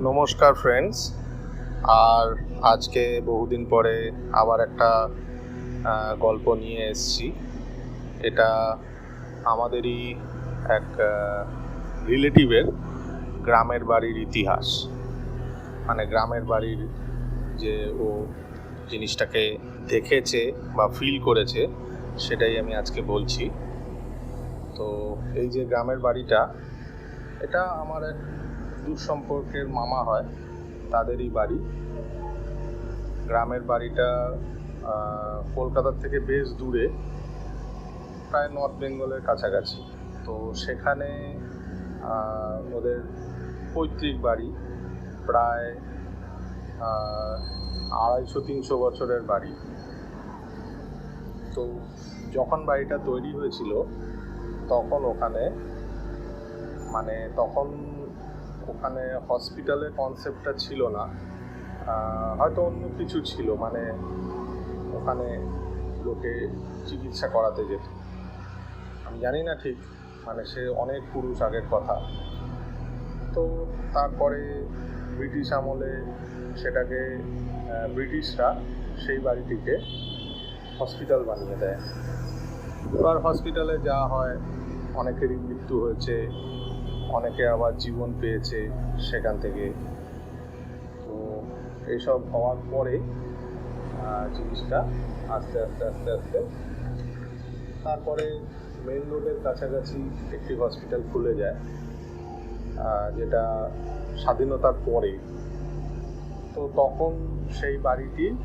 নমস্কার ফ্রেন্ডস আর আজকে বহুদিন পরে আবার একটা গল্প নিয়ে এসেছি। এটা আমাদেরই এক রিলেটিভের গ্রামের বাড়ির ইতিহাস। মানে গ্রামের বাড়ির যে ও জিনিসটাকে দেখেছে বা ফিল করেছে, সেটাই আমি আজকে বলছি। তো এই যে গ্রামের বাড়িটা, এটা আমার এক দূর সম্পর্কের মামা হয়, তাদেরই বাড়ি। গ্রামের বাড়িটা কলকাতার থেকে বেশ দূরে, প্রায় নর্থ বেঙ্গলের কাছাকাছি। তো সেখানে ওদের পৈতৃক বাড়ি, প্রায় আড়াইশো, তিনশো বছরের বাড়ি। তো যখন বাড়িটা তৈরি হয়েছিল, তখন ওখানে মানে তখন ওখানে হসপিটালের কনসেপ্টটা ছিল না। হয়তো অন্য কিছু ছিল মানে ওখানে লোকে চিকিৎসা করাতে যেত। আমি জানি না ঠিক মানে সে অনেক পুরুষ আগের কথা। তো তারপরে ব্রিটিশ আমলে সেটাকে ব্রিটিশরা সেই বাড়িটিকে হসপিটাল বানিয়ে দেয়। এবার হসপিটালে যা হয়, অনেকেরই মৃত্যু হয়েছে। অনেকে আবার জীবন পেয়েছে সেখান থেকে। তো এইসব হওয়ার পরে জিনিসটা আস্তে আস্তে আস্তে আস্তে। তারপরে মেন রোডের কাছাকাছি একটি হসপিটাল খুলে যায় যেটা স্বাধীনতার পরে। তো তখন সেই বাড়িটি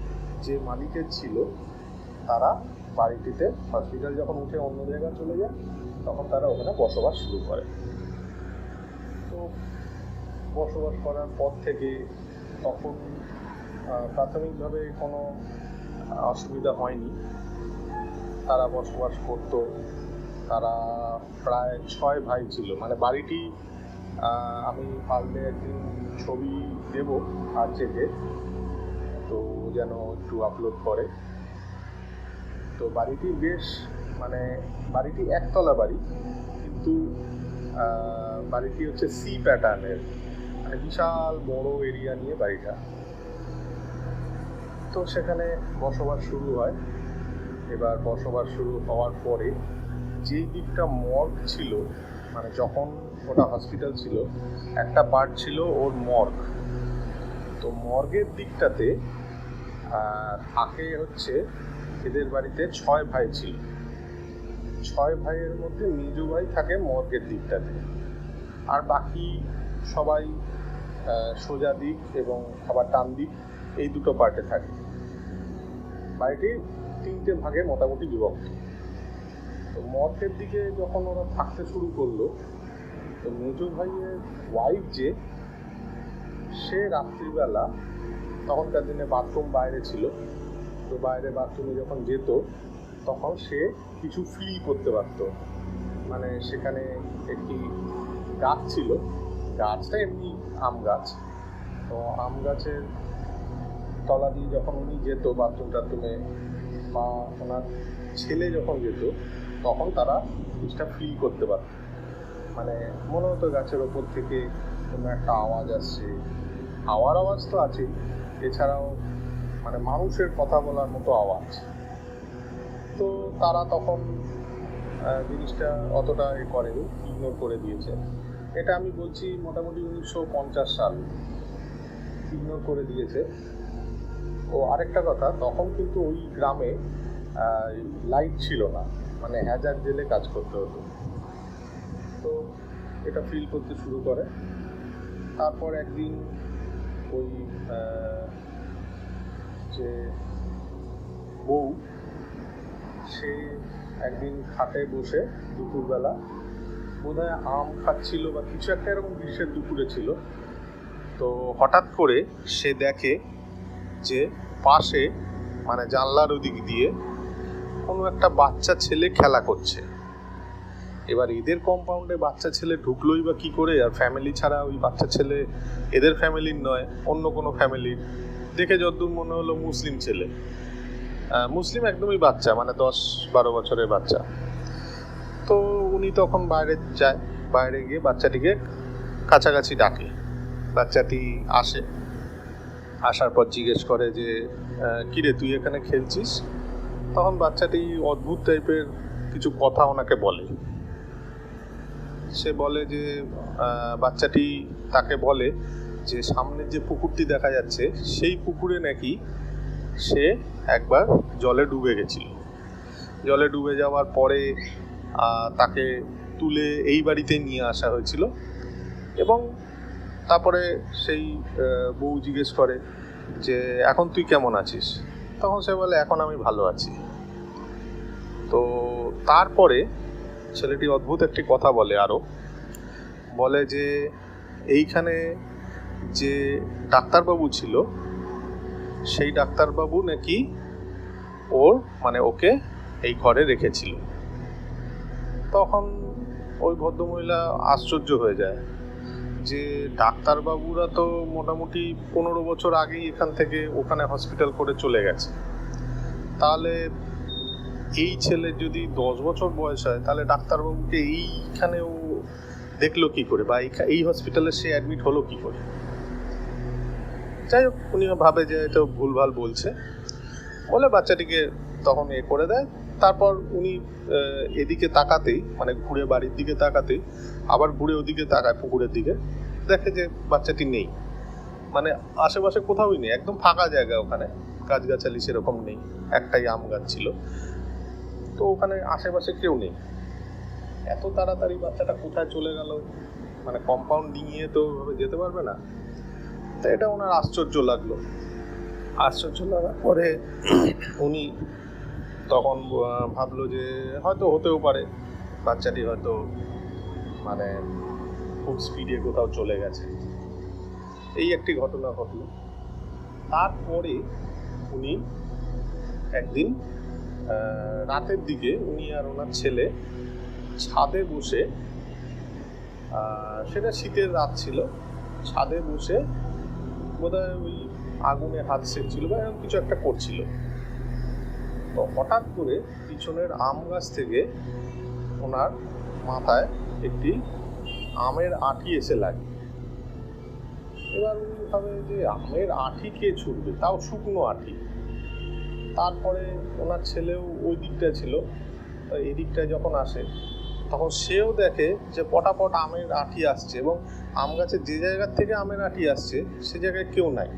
যে মালিকের ছিল, তারা বাড়িটিতে হসপিটাল যখন উঠে অন্য জায়গায় চলে যায়, তখন তারা ওখানে বসবাস শুরু করে। বসবাস করার পর থেকে তখন প্রাথমিকভাবে কোনো অসুবিধা হয়নি। তারা বসবাস করত। তারা প্রায় ছয় ভাই ছিল। মানে বাড়িটি আমি পারলে একদিন ছবি দেব আর থেকে তো যেন একটু আপলোড করে। তো বাড়িটি বেশ মানে বাড়িটি একতলা বাড়ি, কিন্তু বাড়িটি হচ্ছে সি প্যাটার্নের বিশাল বড় এরিয়া নিয়ে বাড়িটা। তো সেখানে বসবাস শুরু হয়। এবার বসবাস শুরু হওয়ার পরে যেই দিকটা মর্গ ছিল মানে যখন ওটা হসপিটাল ছিল, একটা পার্ট ছিল ওর মর্গ তো মর্গের দিকটাতে থাকে হচ্ছে এদের বাড়িতে ছয় ভাই ছিল। ছয় ভাইয়ের মধ্যে মেজো ভাই থাকে মর্গের দিকটাতে আর বাকি সবাই সোজা দিক এবং আবার টান দিক, এই দুটো পার্টে থাকে। বাড়িটি তিনটে ভাগে মোটামুটি বিভক্ত। তো মর্গের দিকে যখন ওরা থাকতে শুরু করল, তো মেজো ভাইয়ের ওয়াইফ যে, সে রাত্রিবেলা, তখনকার দিনে বাথরুম বাইরে ছিল। তো বাইরে বাথরুমে যখন যেত তখন সে কিছু ফিল করতে পারতো। মানে সেখানে একটি গাছ ছিল। গাছটা এমনি আম গাছ। তো আম গাছের তলা দিয়ে যখন উনি যেত বাথরুম টাথরুমে বা ওনার ছেলে যখন যেত, তখন তারা জিনিসটা ফিল করতে পারত। মানে মনে হতো গাছের ওপর থেকে কোনো একটা আওয়াজ আসছে। হাওয়ার আওয়াজ তো আছেই। এছাড়াও মানে মানুষের কথা বলার মতো আওয়াজ। তো তারা তখন জিনিসটা অতটা এ করেনি ইগনোর করে দিয়েছে। এটা আমি বলছি মোটামুটি উনিশশো পঞ্চাশ সাল ইগনোর করে দিয়েছে। ও আরেকটা কথা, তখন কিন্তু ওই গ্রামে লাইট ছিল না মানে হ্যাজার জেলে কাজ করতে হতো। তো এটা ফিল করতে শুরু করে। তারপর একদিন ওই যে বউ সে একদিন খাটে বসে দুপুরবেলা, বোধহয় আম খাচ্ছিল বা কিছু একটা এরকম গ্রীষ্মের দুপুরে ছিল। তো হঠাৎ করে সে দেখে যে পাশে মানে জানলার ওদিক দিয়ে কোনো একটা বাচ্চা ছেলে খেলা করছে। এবার এদের কম্পাউন্ডে বাচ্চা ছেলে ঢুকলোই বা কি করে? আর ফ্যামিলি ছাড়া ওই বাচ্চা ছেলে এদের ফ্যামিলির নয়, অন্য কোনো ফ্যামিলির দেখে যতদূর মনে হলো মুসলিম ছেলে। মুসলিম একদমই বাচ্চা মানে দশ বারো বছরের বাচ্চা। তো উনি তখন বাইরে যায়, বাইরে গিয়ে বাচ্চাটিকে কাছাকাছি ডাকে। বাচ্চাটি আসে। আসার পর জিজ্ঞেস করে যে কিরে তুই এখানে খেলছিস? তখন বাচ্চাটি অদ্ভুত টাইপের কিছু কথা ওনাকে বলে। সে বলে যে বাচ্চাটি তাকে বলে যে, সামনের যে পুকুরটি দেখা যাচ্ছে, সেই পুকুরে নাকি সে একবার জলে ডুবে গেছিল। জলে ডুবে যাওয়ার পরে তাকে তুলে এই বাড়িতে নিয়ে আসা হয়েছিল এবং তারপরে সেই বউ জিজ্ঞেস করে যে, এখন তুই কেমন আছিস? তখন সে বলে, এখন আমি ভালো আছি। তো তারপরে ছেলেটি অদ্ভুত একটি কথা বলে আরও। বলে যে, এইখানে যে ডাক্তারবাবু ছিল সেই ডাক্তারবাবু নাকি ওর মানে ওকে এই ঘরে রেখেছিল। তখন ওই ভদ্রমহিলা আশ্চর্য হয়ে যায় যে ডাক্তারবাবুরা তো মোটামুটি পনেরো বছর আগেই এখান থেকে ওখানে হসপিটাল করে চলে গেছে। তাহলে এই ছেলে যদি দশ বছর বয়স হয়, তাহলে ডাক্তারবাবুকে এইখানেও দেখল কি করে? বা এই হসপিটালে সে অ্যাডমিট হলো কি করে? যাই হোক, উনি ভাবে যে এটা ভুলভাল বলছে। বলে বাচ্চাটিকে তখন এ করে দেয়। তারপর উনি এদিকে তাকাতেই মানে ঘুরে বাড়ির দিকে তাকাতেই, আবার ঘুরে ওদিকে তাকায় পুকুরের দিকে। দেখে যে বাচ্চাটি নেই। মানে আশেপাশে কোথাওই নেই, একদম ফাঁকা জায়গা ওখানে। গাছগাছালি সেরকম নেই, একটাই আম গাছ ছিল। তো ওখানে আশেপাশে কেউ নেই। এত তাড়াতাড়ি বাচ্চাটা কোথায় চলে গেল? মানে কম্পাউন্ড ডিঙিয়ে তো যেতে পারবে না। তো এটা ওনার আশ্চর্য লাগল। আশ্চর্য লাগার পরে উনি তখন ভাবলো যে হয়তো হতেও পারে, বাচ্চাটি হয়তো মানে খুব স্পিডে কোথাও চলে গেছে। এই একটি ঘটনা ঘটলো। তারপরে উনি একদিন রাতের দিকে উনি আর ওনার ছেলে ছাদে বসে সেটা শীতের রাত ছিল, ছাদে বসে বোধহয় ওই আগুনে হাত সেকছিল বা এরকম কিছু একটা করছিল। তো হঠাৎ করে পিছনের আম গাছ থেকে ওনার মাথায় একটি আমের আঁটি এসে লাগে। এবার উনি ভাবে যে আমের আঁটি কে ছুটবে তাও শুকনো আঁটি তারপরে ওনার ছেলেও ওই দিকটা ছিল। তো এই দিকটায় যখন আসে তখন সেও দেখে যে পটাপট আমের আঁটি আসছে এবং আম গাছের যে জায়গার থেকে আমের আঁটি আসছে, সে জায়গায় কেউ নাই।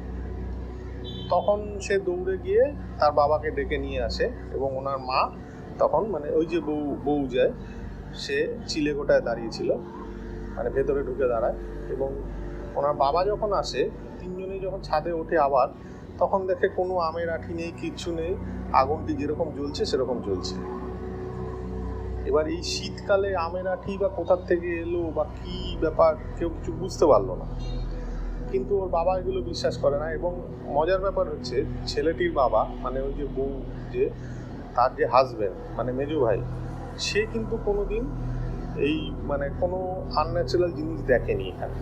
তখন সে দৌড়ে গিয়ে তার বাবাকে ডেকে নিয়ে আসে এবং ওনার মা তখন মানে ওই যে বউ বউ যায় সে চিলে গোটায় দাঁড়িয়েছিল মানে ভেতরে ঢুকে দাঁড়ায় এবং ওনার বাবা যখন আসে, তিনজনেই যখন ছাদে ওঠে আবার, তখন দেখে কোনো আমের আঁটি নেই কিচ্ছু নেই, আগুনটি যেরকম জ্বলছে সেরকম জ্বলছে। এবার এই শীতকালে আমের আঁটি বা কোথার থেকে এলো বা কি ব্যাপার কেউ কিছু বুঝতে পারল না। কিন্তু ওর বাবা এগুলো বিশ্বাস করে না এবং মজার ব্যাপার হচ্ছে ছেলেটির বাবা মানে ওই যে বউ যে, তার যে হাজবেন্ড মানে মেজু ভাই, সে কিন্তু কোনোদিন এই মানে কোনো আনন্যাচারাল জিনিস দেখেনি এখানে।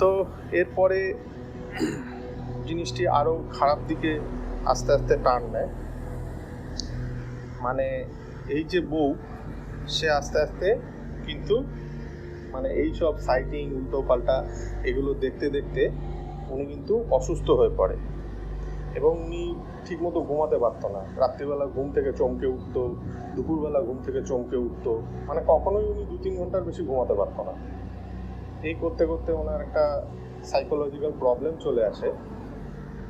তো এরপরে জিনিসটি আরও খারাপ দিকে আস্তে আস্তে টান নেয়। মানে এই যে বউ, সে আস্তে আস্তে কিন্তু মানে এই সব সাইটিং উল্টো পাল্টা এগুলো দেখতে দেখতে উনি কিন্তু অসুস্থ হয়ে পড়ে। এবং উনি ঠিকমতো ঘুমাতে পারতো না। রাত্রিবেলা ঘুম থেকে চমকে উঠতো, দুপুরবেলা ঘুম থেকে চমকে উঠতো। মানে কখনোই উনি দু তিন ঘণ্টার বেশি ঘুমাতে পারতো না। এই করতে করতে ওনার একটা সাইকোলজিক্যাল প্রবলেম চলে আসে।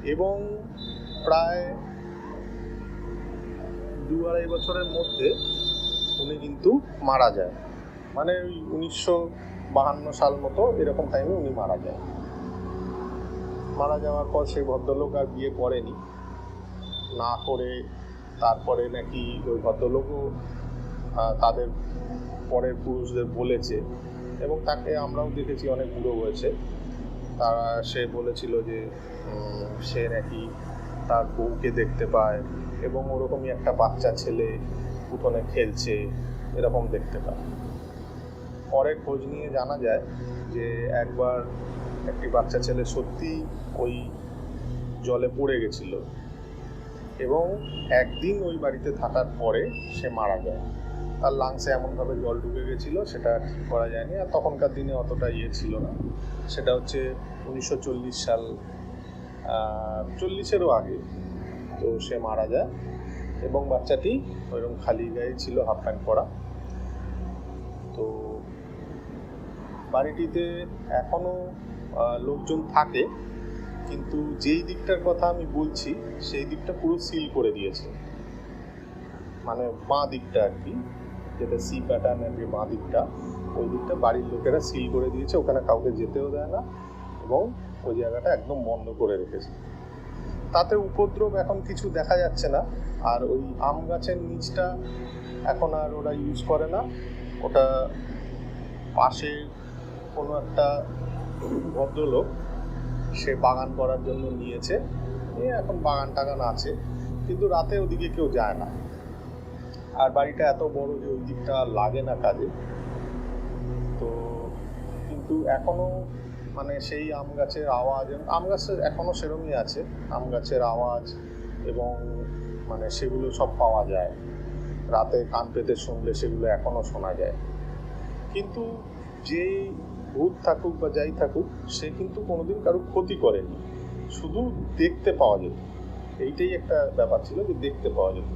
এবং প্রায় দু আড়াই বছরের মধ্যে উনি কিন্তু মারা যায়। মানে ওই উনিশশো বাহান্ন সাল মতো এরকম টাইমে উনি মারা যায়। মারা যাওয়ার পর সেই ভদ্রলোক আর বিয়ে করেনি। না করে তারপরে নাকি ওই ভদ্রলোকও তাদের পরের পুরুষদের বলেছে এবং তাকে আমরাও দেখেছি, অনেক বুড়ো হয়েছে। তারা, সে বলেছিল যে সে নাকি তার বউকে দেখতে পায়। এবং ওরকমই একটা বাচ্চা ছেলে উঠোনে খেলছে, এরকম দেখতে পায়। পরে খোঁজ নিয়ে জানা যায় যে একবার একটি বাচ্চা ছেলে সত্যি ওই জলে পড়ে গেছিল এবং একদিন ওই বাড়িতে থাকার পরে সে মারা যায়। তার লাংসে এমনভাবে জল ঢুকে গেছিল, সেটা ঠিক করা যায়নি আর তখনকার দিনে অতটা ইয়ে ছিল না। সেটা হচ্ছে উনিশশো চল্লিশ সাল চল্লিশেরও আগে। তো সে মারা যায় এবং বাচ্চাটি ওইরকম খালি গায়ে ছিল হাফ প্যান্ট পরা। তো বাড়িটিতে এখনও আহ, লোকজন থাকে কিন্তু যেই দিকটার কথা আমি বলছি সেই দিকটা পুরো সিল করে দিয়েছে। মানে বাঁ দিকটা আর কি যেটা সি প্যাটার্নের যে বাঁ দিকটা ওই দিকটা বাড়ির লোকেরা সিল করে দিয়েছে ওখানে কাউকে যেতেও দেয় না এবং ওই জায়গাটা একদম বন্ধ করে রেখেছে। তাতে উপদ্রব এখন কিছু দেখা যাচ্ছে না। আর ওই আম গাছের নিচটা এখন আর ওরা ইউজ করে না। ওটা পাশে কোনো একটা ভদ্রলোক সে বাগান করার জন্য নিয়েছে। নিয়ে এখন বাগান টাগান আছে। কিন্তু রাতে ওদিকে কেউ যায় না। আর বাড়িটা এত বড় যে ওই দিকটা লাগে না কাজে। তো কিন্তু এখনও মানে সেই আম গাছের আওয়াজ আম গাছের এখনও সেরমই আছে। আম গাছের আওয়াজ এবং মানে সেগুলো সব পাওয়া যায়। রাতে কান পেতে শুনলে সেগুলো এখনও শোনা যায়। কিন্তু যেই ভূত থাকুক বা যাই থাকুক, সে কিন্তু কোনোদিন কারও ক্ষতি করেনি। শুধু দেখতে পাওয়া যেত। এইটাই একটা ব্যাপার ছিল যে দেখতে পাওয়া যেত।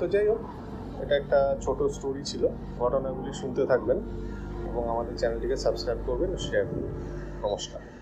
তো যাই হোক, এটা একটা ছোট স্টোরি ছিল। ঘটনাগুলি শুনতে থাকবেন। এবং আমাদের চ্যানেলটিকে সাবস্ক্রাইব করবেন শেয়ার করবেন। নমস্কার।